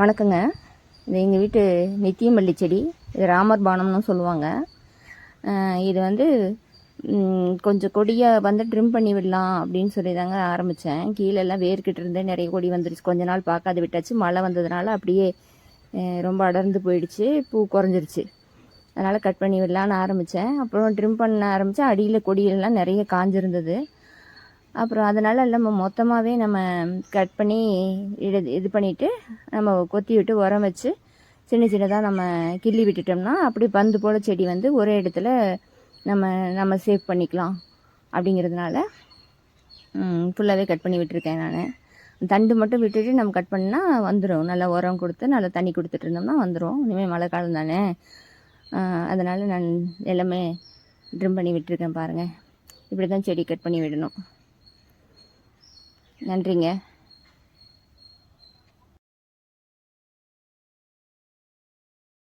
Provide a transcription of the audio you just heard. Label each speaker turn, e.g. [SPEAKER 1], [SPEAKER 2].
[SPEAKER 1] வணக்கங்க. இது எங்கள் வீட்டு நித்தியமல்லி செடி. இது ராமர் பானம்னு சொல்லுவாங்க. இது வந்து கொஞ்சம் கொடியை வந்து ட்ரிம் பண்ணி விடலாம் அப்படின்னு சொல்லி தாங்க ஆரம்பித்தேன் கீழெல்லாம் வேர்க்கிட்டு இருந்து நிறைய கொடி வந்துருச்சு. கொஞ்ச நாள் பார்க்காத விட்டாச்சு. மழை வந்ததுனால அப்படியே ரொம்ப அடர்ந்து போயிடுச்சு. பூ குறைஞ்சிருச்சு. அதனால் கட் பண்ணி விடலான்னு ஆரம்பித்தேன் அப்புறம் ட்ரிம் பண்ண ஆரம்பித்தேன் அடியில் கொடியிலலாம் நிறைய காஞ்சிருந்தது. அப்புறம் அதனால் நம்ம மொத்தமாகவே நம்ம கட் பண்ணி இது இது பண்ணிவிட்டு நம்ம கொத்தி விட்டு உரம் வச்சு சின்ன சின்னதாக நம்ம கிள்ளி விட்டுட்டோம்னா அப்படி பந்து போல் செடி வந்து ஒரே இடத்துல நம்ம நம்ம சேவ் பண்ணிக்கலாம் அப்படிங்கிறதுனால ஃபுல்லாகவே கட் பண்ணி விட்டுருக்கேன் நான். தண்டு மட்டும் விட்டுட்டு நம்ம கட் பண்ணால் வந்துடும் நல்லா உரம் கொடுத்து நல்லா தண்ணி கொடுத்துட்டு இருந்தோம்னா வந்துடும் இனிமேல் மழை காலம் தானே. அதனால் நான் எல்லாமே ட்ரிம் பண்ணி விட்டுருக்கேன் பாருங்கள் இப்படி தான் செடி கட் பண்ணி விடணும். நன்றிங்க.